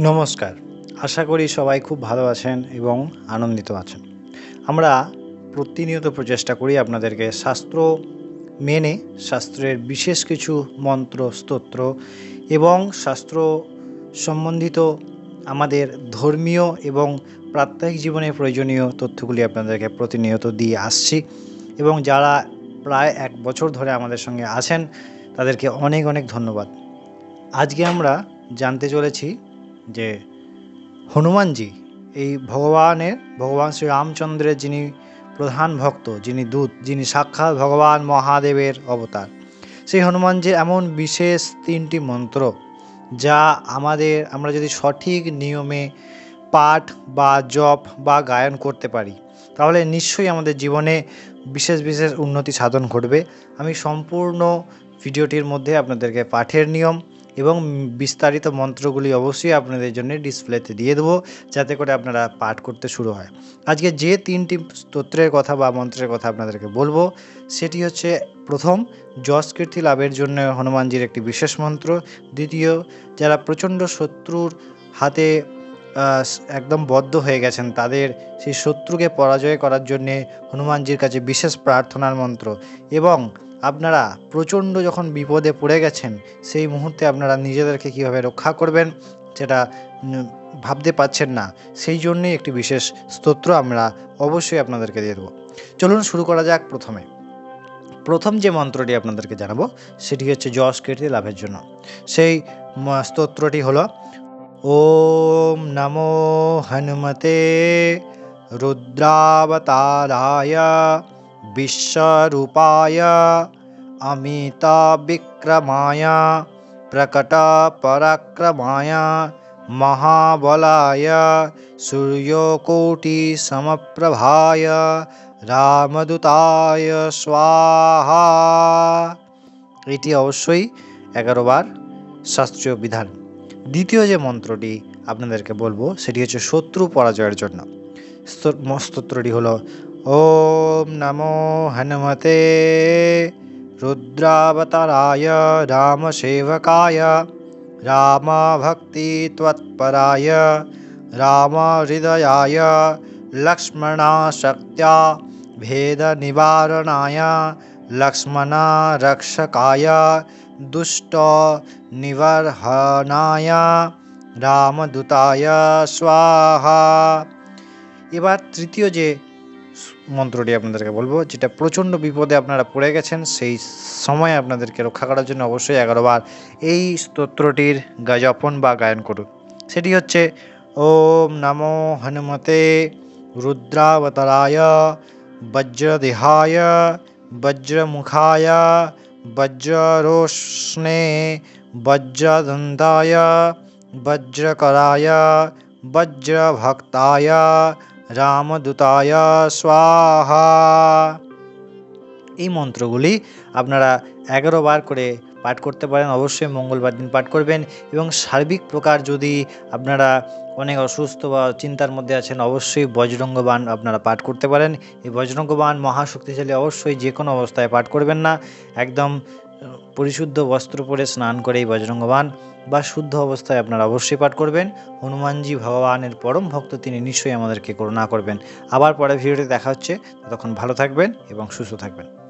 নমস্কার। আশা করি সবাই খুব ভালো আছেন এবং আনন্দিত আছেন। আমরা প্রতিনিয়ত প্রচেষ্টা করি আপনাদেরকে শাস্ত্র মেনে, শাস্ত্রের বিশেষ কিছু মন্ত্র, স্তোত্র এবং শাস্ত্র সম্বন্ধিত আমাদের ধর্মীয় এবং প্রাত্যহিক জীবনে প্রয়োজনীয় তথ্যগুলি আপনাদেরকে প্রতিনিয়ত দিয়ে আসছি এবং যারা প্রায় এক বছর ধরে আমাদের সঙ্গে আছেন, তাদেরকে অনেক অনেক ধন্যবাদ। আজকে আমরা জানতে চলেছি যে হনুমানজি, এই ভগবানের, ভগবান শ্রী রামচন্দ্রের যিনি প্রধান ভক্ত, যিনি দূত, যিনি সাক্ষাৎ ভগবান মহাদেবের অবতার, সেই হনুমানজির এমন বিশেষ তিনটি মন্ত্র যা আমাদের, আমরা যদি সঠিক নিয়মে পাঠ বা জপ বা গায়ন করতে পারি, তাহলে নিশ্চয়ই আমাদের জীবনে বিশেষ বিশেষ উন্নতি সাধন ঘটবে। আমি সম্পূর্ণ ভিডিওটির মধ্যে আপনাদেরকে পাঠের নিয়ম এবং বিস্তারিত মন্ত্রগুলি অবশ্যই আপনাদের জন্য ডিসপ্লেতে দিয়ে দেবো, যাতে করে আপনারা পাঠ করতে শুরু হয়। আজকে যে তিনটি স্তোত্রের কথা বা মন্ত্রের কথা আপনাদেরকে বলব, সেটি হচ্ছে, প্রথম যশকীর্তি লাভের জন্য হনুমানজির একটি বিশেষ মন্ত্র। দ্বিতীয়, যারা প্রচণ্ড শত্রুর হাতে একদম বদ্ধ হয়ে গেছেন, তাদের সেই শত্রুকে পরাজয় করার জন্যে হনুমানজির কাছে বিশেষ প্রার্থনার মন্ত্র। এবং আপনারা প্রচণ্ড যখন বিপদে পড়ে গেছেন, সেই মুহূর্তে আপনারা নিজেদেরকে কীভাবে রক্ষা করবেন, সেটা ভাবতে পাচ্ছেন না। সেই জন্যেই একটি বিশেষ স্তোত্র আমরা অবশ্যই আপনাদেরকে দিয়ে দেবো। চলুন শুরু করা যাক প্রথমে। প্রথম যে মন্ত্রটি আপনাদেরকে জানাব, সেটি হচ্ছে যশ কীর্তি লাভের জন্য। সেই স্তোত্রটি হলো, ওম নমো হনুমতে রুদ্রাবতারায় প্রকট পরাক্রমায় মহাবলায় সূর্যকোটি সমপ্রভায় রামদূতায়, স্বাহা। এটি অবশ্যই এগারো বার শাস্ত্রীয় বিধান। দ্বিতীয় যে মন্ত্রটি আপনাদেরকে বলব, সেটি হচ্ছে শত্রু পরাজয়ের জন্য। স্তোত্র- স্তোত্রটি হলো ওম নমো হনুমতে রুদ্রাবতারায় রামসেবকায় রামভক্তি त्वत्पराय रामहृदयाय लक्ष्मणाशक्त्या भेदनिवारणाय लक्ष्मणरक्षकाय दुष्टनिवर्हणाय রামদূতায় স্বাহা এবার তৃতীয় যে মন্ত্রটি আপনাদেরকে বলব, যেটা প্রচণ্ড বিপদে আপনারা পড়ে গেছেন, সেই সময় আপনাদেরকে রক্ষা করার জন্য অবশ্যই এগারো বার এই স্তোত্রটির গা জপন বা গায়ন করুন। সেটি হচ্ছে, ওম নমো হনুমতে রুদ্রাবতারায়, বজ্রদেহায়, বজ্রমুখায়, বজ্ররোষ্ণে, বজ্রদন্তায়, বজ্রকরায়, বজ্রভক্তায় রামদূতায় স্বাহা। এই মন্ত্রগুলি আপনারা এগারো বার করে পাঠ করতে পারেন, অবশ্যই মঙ্গলবার দিন পাঠ করবেন এবং সার্বিক প্রকার যদি আপনারা অনেক অসুস্থ বা চিন্তার মধ্যে আছেন, অবশ্যই বজরঙ্গবান আপনারা পাঠ করতে পারেন। এই বজরঙ্গবান মহাশক্তিশালী অবশ্যই যে কোনো অবস্থায় পাঠ করবেন না। একদম পরিশুদ্ধ বস্ত্র পরে স্নান করে এই বজরঙ্গ বাণ বা শুদ্ধ অবস্থায় আপনারা অবশ্যই পাঠ করবেন। হনুমানজি ভগবানের পরম ভক্ত, তিনি নিশ্চয়ই আমাদেরকে করুণা করবেন। আবার পরে ভিডিওটি দেখা হচ্ছে। ততক্ষণ ভালো থাকবেন এবং সুস্থ থাকবেন।